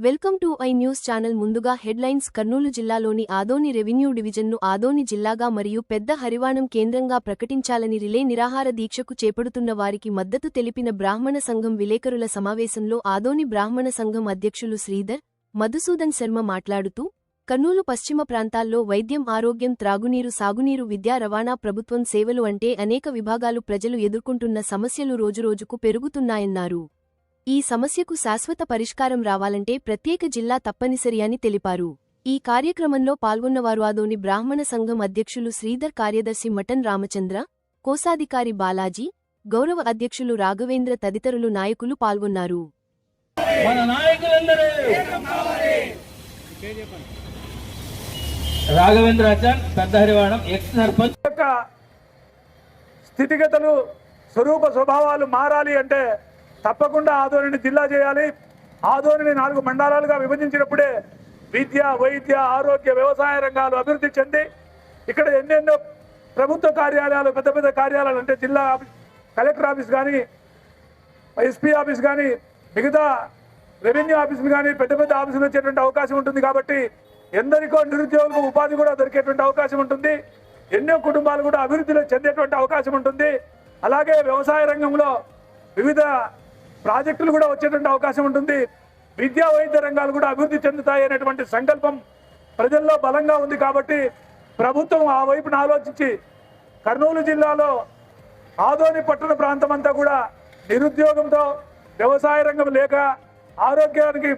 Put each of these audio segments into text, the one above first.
Welcome to I news channel. ముందుగా headlines Kurnool జిల్లాలోని Adoni revenue డివిజన్ను Adoni జిల్లాగా మరియు పెద్ద హరివాణం కేంద్రంగా ప్రకటించాలని రిలే నిరాహార దీక్షకు చేపడుతున్న వారికి మద్దతు తెలిపిన బ్రాహ్మణ సంఘం విలేకరుల సమావేశంలో ఆదోని బ్రాహ్మణ సంఘం అధ్యక్షులు శ్రీధర్ మధుసూదన్ శర్మ మాట్లాడుతూ కర్నూలు పశ్చిమ ప్రాంతాల్లో వైద్యం ఆరోగ్యం త్రాగునీరు సాగునీరు విద్యా రవాణా ప్రభుత్వం సేవలు అంటే అనేక విభాగాలు ప్రజలు ఎదుర్కొంటున్న సమస్యలు రోజురోజుకు పెరుగుతున్నాయన్నారు. ఈ సమస్యకు శాశ్వత పరిష్కారం రావాలంటే ప్రత్యేక జిల్లా తప్పనిసరి అని తెలిపారు. ఈ కార్యక్రమంలో పాల్గొన్నవారు ఆదోని బ్రాహ్మణ సంఘం అధ్యక్షులు శ్రీధర్ కార్యదర్శి మటన్ రామచంద్ర కోశాధికారి బాలాజీ గౌరవ అధ్యక్షులు రాఘవేంద్ర తదితరులు నాయకులు పాల్గొన్నారు. మన నాయకులందరూ! రాఘవేంద్రాచాన్ పెద్ద హరివాణం ఎక్స్ సర్పంచ్. యొక్క స్థితిగతులు స్వరూప స్వభావాలు మారాలి అంటే తప్పకుండా ఆదోనిని జిల్లా చేయాలి. ఆదోనిని నాలుగు మండలాలుగా విభజించినప్పుడే విద్య వైద్య ఆరోగ్య వ్యవసాయ రంగాలు అభివృద్ధి చెంది ఇక్కడ ఎన్నెన్నో ప్రభుత్వ కార్యాలయాలు పెద్ద పెద్ద కార్యాలయాలు అంటే జిల్లా ఆఫీస్ కలెక్టర్ ఆఫీస్ కానీ ఎస్పీ ఆఫీస్ కానీ మిగతా రెవెన్యూ ఆఫీసులు కానీ పెద్ద పెద్ద ఆఫీసులు వచ్చేటువంటి అవకాశం ఉంటుంది కాబట్టి ఎందరికో నిరుద్యోగులకు ఉపాధి కూడా దొరికేటువంటి అవకాశం ఉంటుంది. ఎన్నో కుటుంబాలు కూడా అభివృద్ధిలో చెందేటువంటి అవకాశం ఉంటుంది. అలాగే వ్యవసాయ రంగంలో వివిధ ప్రాజెక్టులు కూడా వచ్చేటువంటి అవకాశం ఉంటుంది. విద్యా వైద్య రంగాలు కూడా అభివృద్ధి చెందుతాయి అనేటువంటి సంకల్పం ప్రజల్లో బలంగా ఉంది కాబట్టి ప్రభుత్వం ఆ వైపున ఆలోచించి కర్నూలు జిల్లాలో ఆదోని పట్టణ ప్రాంతం అంతా కూడా నిరుద్యోగంతో వ్యవసాయ రంగం లేక ఆరోగ్యానికి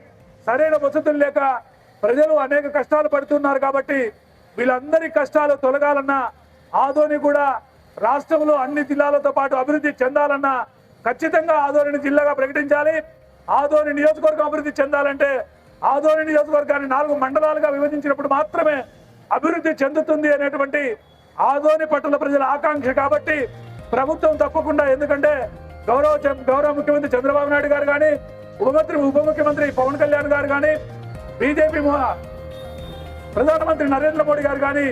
సరైన వసతులు లేక ప్రజలు అనేక కష్టాలు పడుతున్నారు కాబట్టి వీళ్ళందరి కష్టాలు తొలగాలన్నా ఆదోని కూడా రాష్ట్రంలో అన్ని జిల్లాలతో పాటు అభివృద్ధి చెందాలన్నా ఖచ్చితంగా ఆదోని జిల్లాగా ప్రకటించాలి. ఆదోని నియోజకవర్గం అభివృద్ధి చెందాలంటే ఆదోని నియోజకవర్గాన్ని నాలుగు మండలాలుగా విభజించినప్పుడు మాత్రమే అభివృద్ధి చెందుతుంది అనేటువంటి ఆదోని పట్టణ ప్రజల ఆకాంక్ష కాబట్టి ప్రభుత్వం తప్పకుండా ఎందుకంటే గౌరవ గౌరవ ముఖ్యమంత్రి చంద్రబాబు నాయుడు గారు కానీ ఉపమంత్రి ఉప ముఖ్యమంత్రి పవన్ కళ్యాణ్ గారు కానీ బీజేపీ ప్రధానమంత్రి నరేంద్ర మోడీ గారు కానీ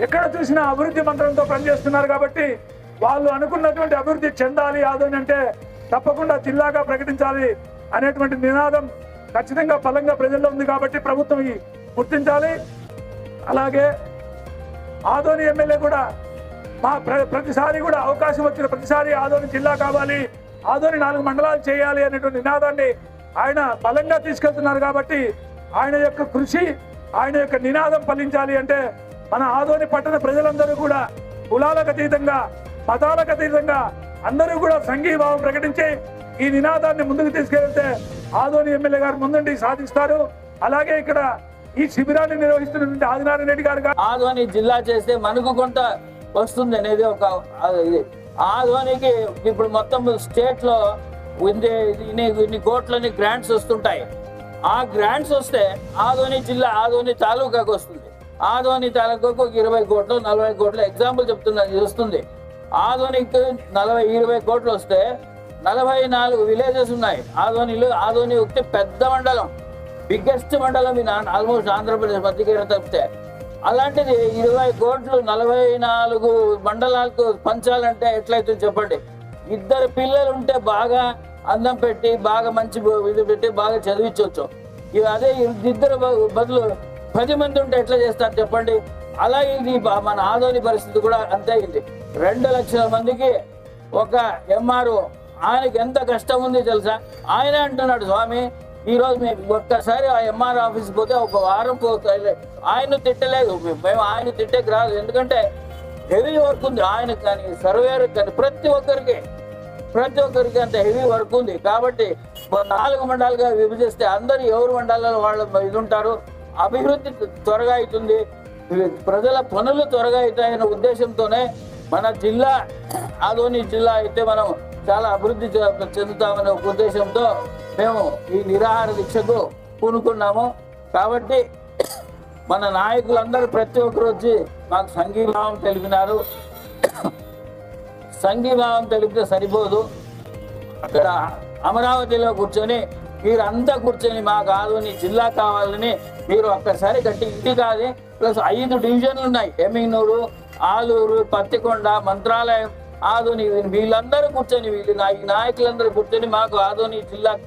ఎక్కడ చూసినా అభివృద్ధి మంత్రంతో పనిచేస్తున్నారు కాబట్టి వాళ్ళు అనుకున్నటువంటి అభివృద్ధి చెందాలి ఆదోని అంటే తప్పకుండా జిల్లాగా ప్రకటించాలి అనేటువంటి నినాదం ఖచ్చితంగా బలంగా ప్రజల్లో ఉంది కాబట్టి ప్రభుత్వం గుర్తించాలి. అలాగే ఆదోని ఎమ్మెల్యే కూడా మా ప్ర- ప్రతిసారి కూడా అవకాశం వచ్చిన ప్రతిసారి ఆదోని జిల్లా కావాలి ఆదోని నాలుగు మండలాలు చేయాలి అనేటువంటి నినాదాన్ని ఆయన బలంగా తీసుకెళ్తున్నారు కాబట్టి ఆయన యొక్క కృషి ఆయన యొక్క నినాదం ఫలించాలి అంటే మన ఆదోని పట్టణ ప్రజలందరూ కూడా కులాలకు అతీతంగా మతాలకు అతీతంగా అందరూ కూడా సంఘీభావం ప్రకటించి ఈ నినాదాన్ని ముందుకు తీసుకెళ్తే ఆదోని ఎమ్మెల్యే గారు ముందుండి సాధిస్తారు. అలాగే ఇక్కడ ఈ శిబిరాన్ని నిర్వహిస్తున్నటువంటి ఆదినారాయణ రెడ్డి గారు గా- జిల్లా చేస్తే మనకు కొంత వస్తుంది అనేది ఒక ఆ, ఇప్పుడు మొత్తం స్టేట్లో ఇన్ని ఇన్ని కోట్లని గ్రాంట్స్ వస్తుంటాయి. ఆ గ్రాంట్స్ వస్తే ఆదోని జిల్లా ఆదోని తాలూకాకు వస్తుంది. ఆదోని తాలూకాకు ఒక ఇరవై కోట్లు నలభై కోట్లు ఎగ్జాంపుల్ చెప్తున్నది వస్తుంది. ఆదోనికి నలభై ఇరవై కోట్లు వస్తే నలభై నాలుగు విలేజెస్ ఉన్నాయి. ఆదోనిలో ఆదోని ఒకటి పెద్ద మండలం బిగ్గెస్ట్ మండలం ఇది ఆల్మోస్ట్ ఆంధ్రప్రదేశ్ మధ్యకేర తప్పితే. అలాంటిది ఇరవై కోట్లు నలభై నాలుగు మండలాలకు పంచాలంటే ఎట్లయితే చెప్పండి. ఇద్దరు పిల్లలు ఉంటే బాగా అందం పెట్టి బాగా మంచి ఇది పెట్టి బాగా చదివించవచ్చు ఇవి అదే ఇద్దరు బ- బదులు పది మంది ఉంటే ఎట్లా చేస్తారు చెప్పండి? అలాగే ఇది మన ఆదోని పరిస్థితి కూడా అంతే అయింది. రెండు లక్షల మందికి ఒక ఎంఆర్ఓ ఆయనకి ఎంత కష్టం ఉంది తెలుసా? ఆయన అంటున్నాడు స్వామి ఈరోజు మేము ఒక్కసారి ఆ ఎంఆర్ ఆఫీస్ పోతే ఒక వారం పోతాయి ఆయన తిట్టలేదు. మేము ఆయన తిట్టేకి రాదు ఎందుకంటే హెవీ వర్క్ ఉంది. ఆయనకు కానీ సర్వేర్ కానీ ప్రతి ఒక్కరికి ప్రతి ఒక్కరికి అంత హెవీ వర్క్ ఉంది. కాబట్టి నాలుగు మండలాలుగా విభజిస్తే అందరు ఎవరు మండలాలు వాళ్ళు ఇది ఉంటారు అభివృద్ధి త్వరగా అవుతుంది. ప్రజల పనులు త్వరగా అవుతాయనే ఉద్దేశంతోనే మన జిల్లా ఆదోని జిల్లా అయితే మనం చాలా అభివృద్ధి చెందుతామనే ఉద్దేశంతో మేము ఈ నిరాహార దీక్షకు పూనుకున్నాము. కాబట్టి మన నాయకులందరూ ప్రతి ఒక్కరు వచ్చి మాకు సంఘీభావం తెలిపినారు. సంఘీభావం తెలిపితే సరిపోదు. అక్కడ అమరావతిలో కూర్చొని మీరంతా కూర్చొని మా కాదు నీ జిల్లా కావాలని మీరు ఒక్కసారి గట్టి ఇంటి కాదు. ప్లస్ ఐదు డివిజన్లు ఉన్నాయి. ఎమ్మింగనూరు ఆలూరు పత్తికొండ మంత్రాలయం ఆధుని వీళ్ళందరూ కూర్చొని వీళ్ళు నాయకులందరూ కూర్చొని మాకు ఆధుని జిల్లా